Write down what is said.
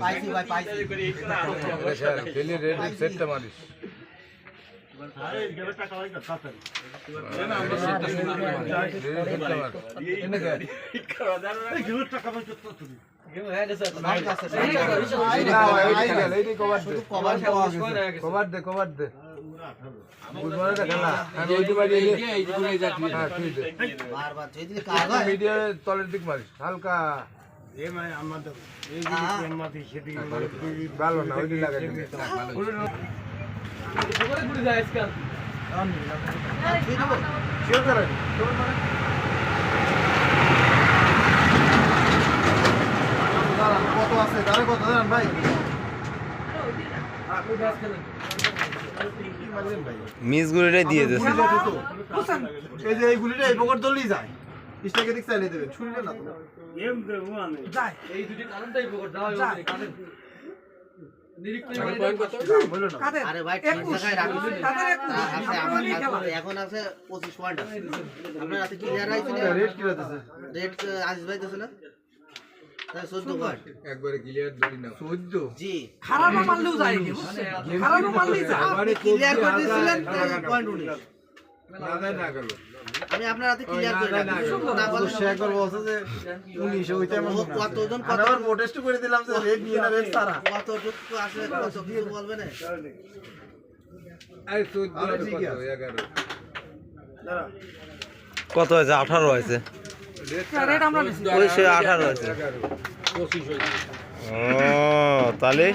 পাইছি ভাই পাইছি ডেলি রেড সেটটা মারিস কভার দে কভার দে হ্যাঁ হয় মিডিয়া তলের দিক মারিস হালকা। ভালো না ওইটি লাগাই দিবি। দিয়ে দেবো কত আছে? তারে কত? জানেন ভাই। মিস গুলিটাই দিয়ে দিয়েছে। এই যে এই গুলিটা এই পকেট ধরলেই যায়। স্টেকে দিক চাইলে দেবেন ছুরিটা না তো বলল না। আরে ভাই ঠিক জায়গায় রাখুন আছে আমার কাছে এখন আছে পঁচিশ পয়েন্ট আছে। আপনার হাতে ক্লিয়ার রেট কি রেট আজিজ ভাই না? তাহলে চোদ্দ একবারে ক্লিয়ার ধরি না চোদ্দ? জি। খারাপও মারলেও যায় কি খারাপও মারলেই যায়। আপনি ক্লিয়ার করে দিয়েছিলেন পয়েন্ট উনিশ। না যায় না গেল আমি আপনার হাতে ক্লিয়ার করে না, না, রাখি না, না বললে সে একবার বলছে যে উনিশ ওইটা এমন কতজন আমি কত প্রোটেস্ট করে দিলাম যে রেট নিয়ে না রেট সারা কতটুকু আসলে কত কিছু বলবে না। আরে চোদ্দ আরে আর ঠিক কত আছে। এগারো। কত হয়েছে? আঠারো হয়েছে। রেট আমরা নিছি ওই সে আঠারো আছে। ও তাহলে?